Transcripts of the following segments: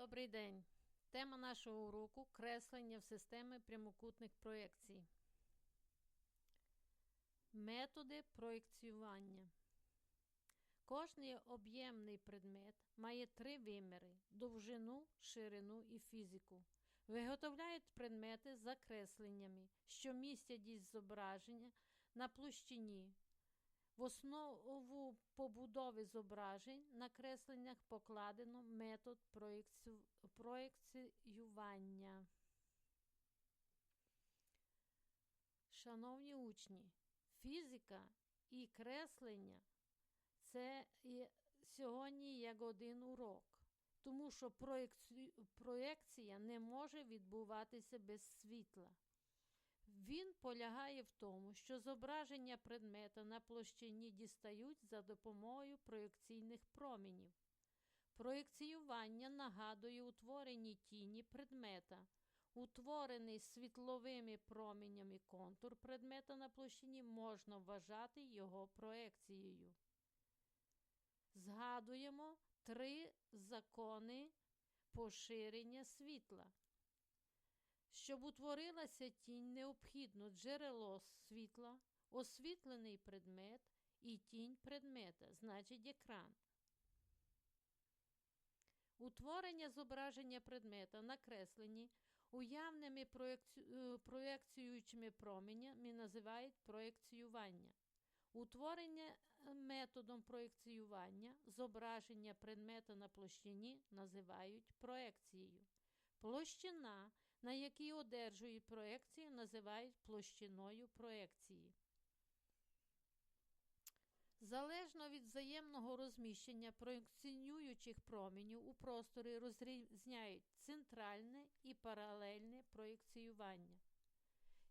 Добрий день! Тема нашого уроку креслення в системи прямокутних проєкцій. Методи проєкціювання. Кожний об'ємний предмет має три виміри: довжину, ширину і фізику. Виготовляють предмети з закресленнями, що містять із зображення на площині. В основу побудови зображень на кресленнях покладено метод проєкціювання. Шановні учні, фізика і креслення це сьогодні як один урок, тому що проєкція не може відбуватися без світла. Він полягає в тому, що зображення предмета на площині дістають за допомогою проєкційних промінів. Проєкціювання нагадує утворені тіні предмета. Утворений світловими променями контур предмета на площині можна вважати його проекцією. Згадуємо три закони поширення світла. Щоб утворилася тінь, необхідно джерело світла, освітлений предмет і тінь предмета, значить екран. Утворення зображення предмета накреслені уявними е, проєкціюючими променями називають проєкціювання. Утворення е, методом проєкціювання зображення предмета на площині називають проекцією. Площина на якій одержують проекції, називають площиною проекції. Залежно від взаємного розміщення проєкціюючих променів у просторі розрізняють центральне і паралельне проєкціювання.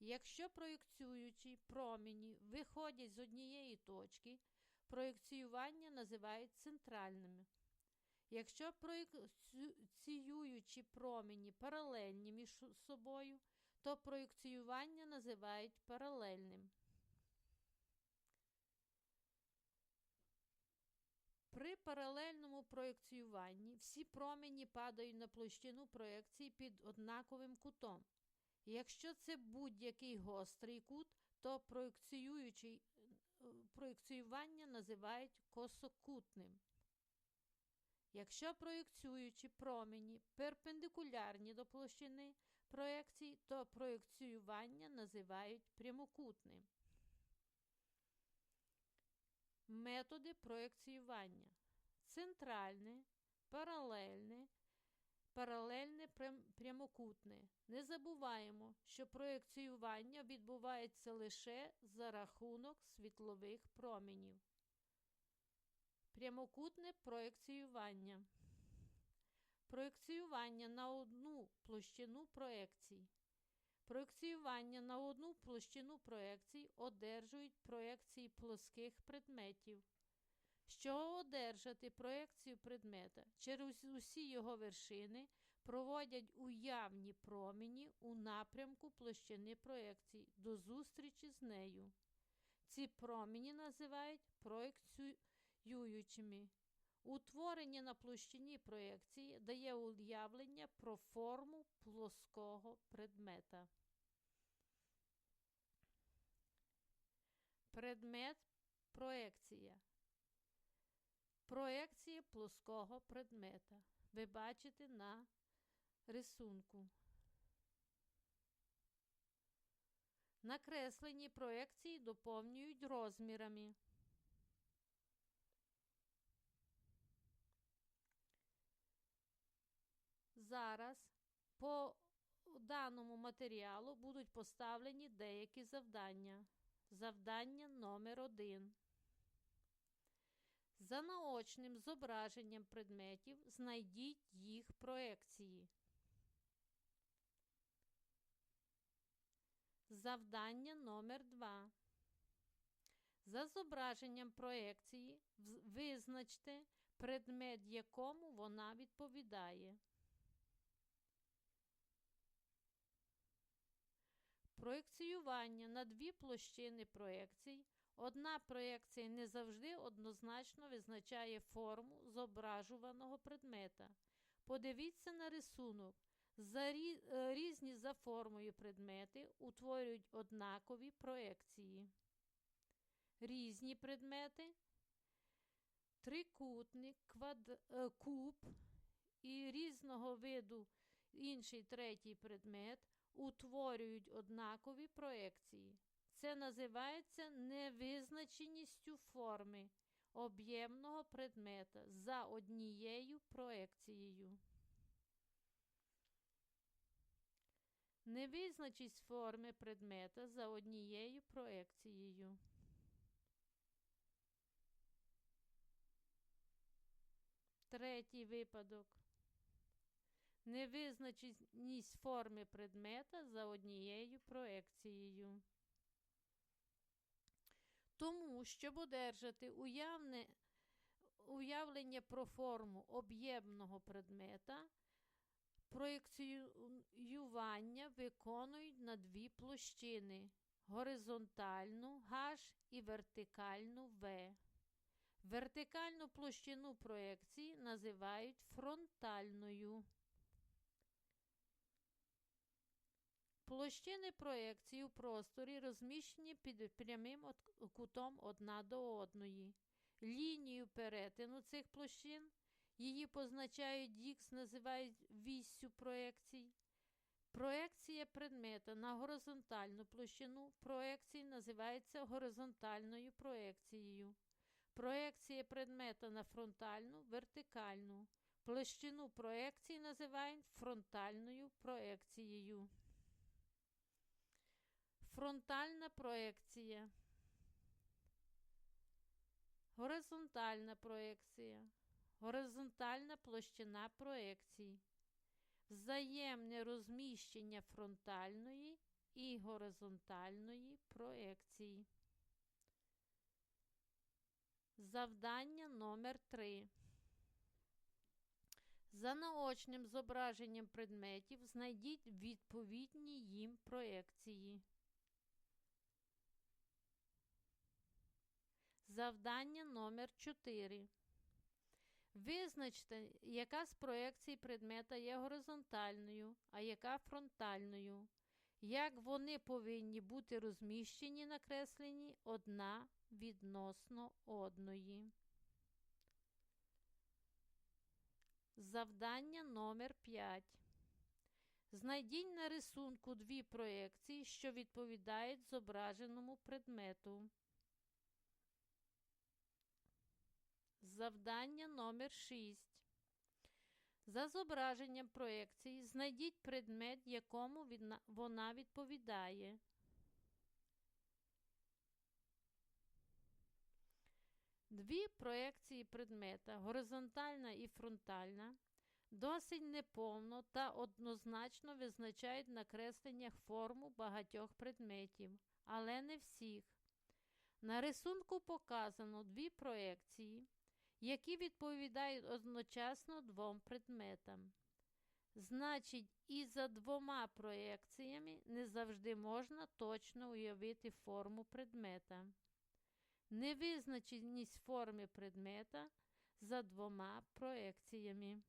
Якщо проєкціюючі промені виходять з однієї точки, проєкціювання називають центральними. Якщо проєкціюючі промені паралельні між собою, то проєкціювання називають паралельним. При паралельному проєкціюванні всі промені падають на площину проєкції під однаковим кутом. Якщо це будь-який гострий кут, то проєкціювання називають косокутним. Якщо проєкціюючі промені перпендикулярні до площини проєкцій, то проєкціювання називають прямокутним. Методи проєкціювання. Центральне, паралельне, паралельне прямокутне. Не забуваємо, що проєкціювання відбувається лише за рахунок світлових променів. Прямокутне проєкціювання. Проєкціювання на одну площину проєкцій. Проєкціювання на одну площину проєкцій одержують проєкції плоских предметів. Щоб одержати проєкцію предмета, через усі його вершини проводять уявні промені у напрямку площини проєкцій до зустрічі з нею. Ці промені називають проєкцією юючими. Утворення на площині проєкції дає уявлення про форму плоского предмета. Предмет проекція. Проекція плоского предмета. Ви бачите на рисунку. Накреслені проекції доповнюють розмірами. Зараз по даному матеріалу будуть поставлені деякі завдання. Завдання номер 1 За наочним зображенням предметів знайдіть їх проекції. Завдання номер 2 За зображенням проекції визначте предмет, якому вона відповідає. Проєкціювання на дві площини проєкцій. Одна проєкція не завжди однозначно визначає форму зображуваного предмета. Подивіться на рисунок. За е, різні за формою предмети утворюють однакові проекції. Різні предмети, трикутник, квад... е, куб і різного виду інший третій предмет утворюють однакові проекції. Це називається невизначеністю форми об'ємного предмета за однією проекцією. Невизначість форми предмета за однією проекцією. Третій випадок. Невизначеність форми предмета за однією проекцією. Тому, щоб одержати уявне, уявлення про форму об'ємного предмета, проєкціювання виконують на дві площини горизонтальну H і вертикальну V. Вертикальну площину проекції називають фронтальною. Площини проекції у просторі розміщені під прямим кутом одна до одної. Лінію перетину цих площин її позначають Х, називають віссю проекцій. Проекція предмета на горизонтальну площину проекції називається горизонтальною проекцією. Проекція предмета на фронтальну вертикальну. Площину проекції називають фронтальною проекцією. Фронтальна проекція. Горизонтальна проекція. Горизонтальна площина проекцій. Взаємне розміщення фронтальної і горизонтальної проекції. Завдання номер 3. За наочним зображенням предметів знайдіть відповідні їм проекції. Завдання номер 4. Визначте, яка з проекцій предмета є горизонтальною, а яка фронтальною. Як вони повинні бути розміщені на кресленні одна відносно одної. Завдання номер 5. Знайдіть на рисунку дві проекції, що відповідають зображеному предмету. Завдання номер 6. За зображенням проекції знайдіть предмет, якому вона відповідає. Дві проекції предмета горизонтальна і фронтальна досить неповно та однозначно визначають на кресленнях форму багатьох предметів, але не всіх. На рисунку показано дві проекції, які відповідають одночасно двом предметам. Значить, і за двома проекціями не завжди можна точно уявити форму предмета. Невизначеність форми предмета за двома проекціями.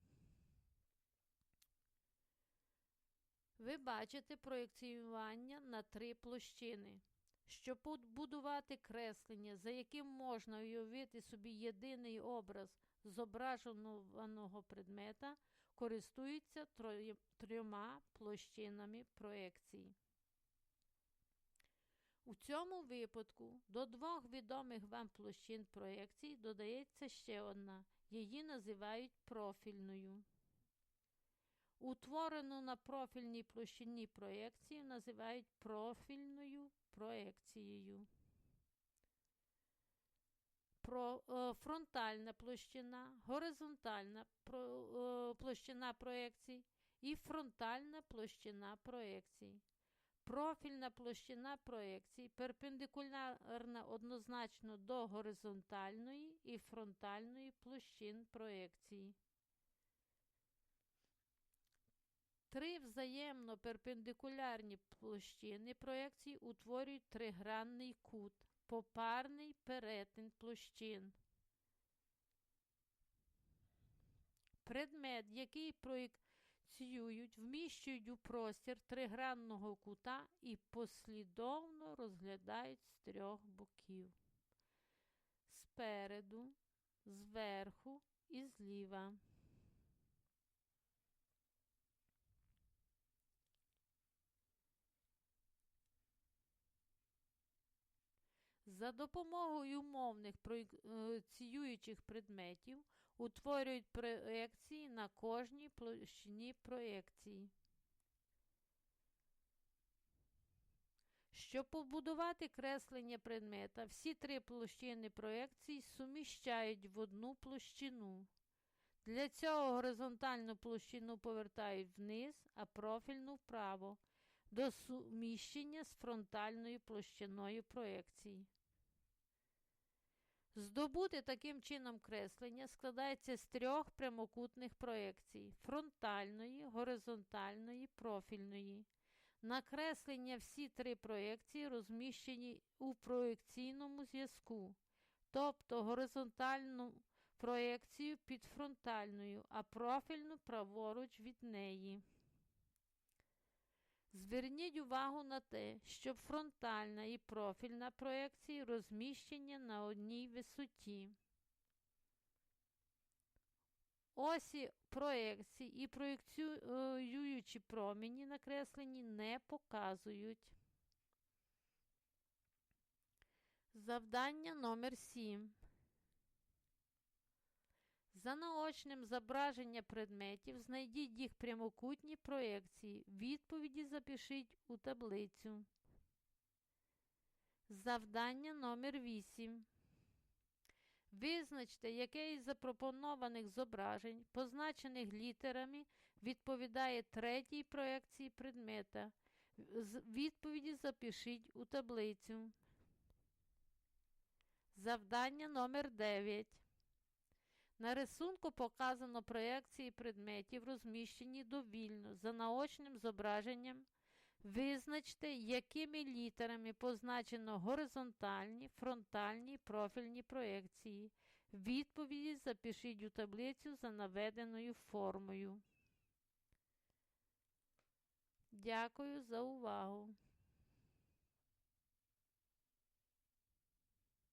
Ви бачите проєкціювання на три площини. Щоб побудувати креслення, за яким можна уявити собі єдиний образ зображеного предмета, користуються трьома площинами проекції. У цьому випадку до двох відомих вам площин проекцій додається ще одна. Її називають профільною. Утворену на профільній площині проекцію називають профільною проекцією. Про, е, фронтальна площина, горизонтальна про, е, площина проекцій і фронтальна площина проекцій. Профільна площина проекцій перпендикулярна однозначно до горизонтальної і фронтальної площин проекції. Три взаємно перпендикулярні площини проекцій утворюють тригранний кут, попарний перетин площин. Предмет, який проєкціюють, вміщують у простір тригранного кута і послідовно розглядають з трьох боків. Спереду, зверху і зліва. За допомогою умовних проєкціюючих предметів утворюють проекції на кожній площині проекції. Щоб побудувати креслення предмета, всі три площини проекцій суміщають в одну площину. Для цього горизонтальну площину повертають вниз, а профільну вправо до суміщення з фронтальною площиною проекції. Здобути таким чином креслення складається з трьох прямокутних проекцій фронтальної, горизонтальної, профільної. Накреслення всі три проекції розміщені у проекційному зв'язку, тобто горизонтальну проекцію під фронтальною, а профільну праворуч від неї. Зверніть увагу на те, що фронтальна і профільна проекції розміщені на одній висоті. Осі проекції і проєкціюючі промені накреслені не показують. Завдання номер 7. За наочним зображення предметів знайдіть їх прямокутні проекції. Відповіді запишіть у таблицю. Завдання номер 8. Визначте, яке із запропонованих зображень, позначених літерами, відповідає третій проекції предмета. Відповіді запишіть у таблицю. Завдання номер 9. На рисунку показано проекції предметів, розміщені довільно за наочним зображенням. Визначте, якими літерами позначено горизонтальні, фронтальні профільні проекції. Відповіді запишіть у таблицю за наведеною формою. Дякую за увагу!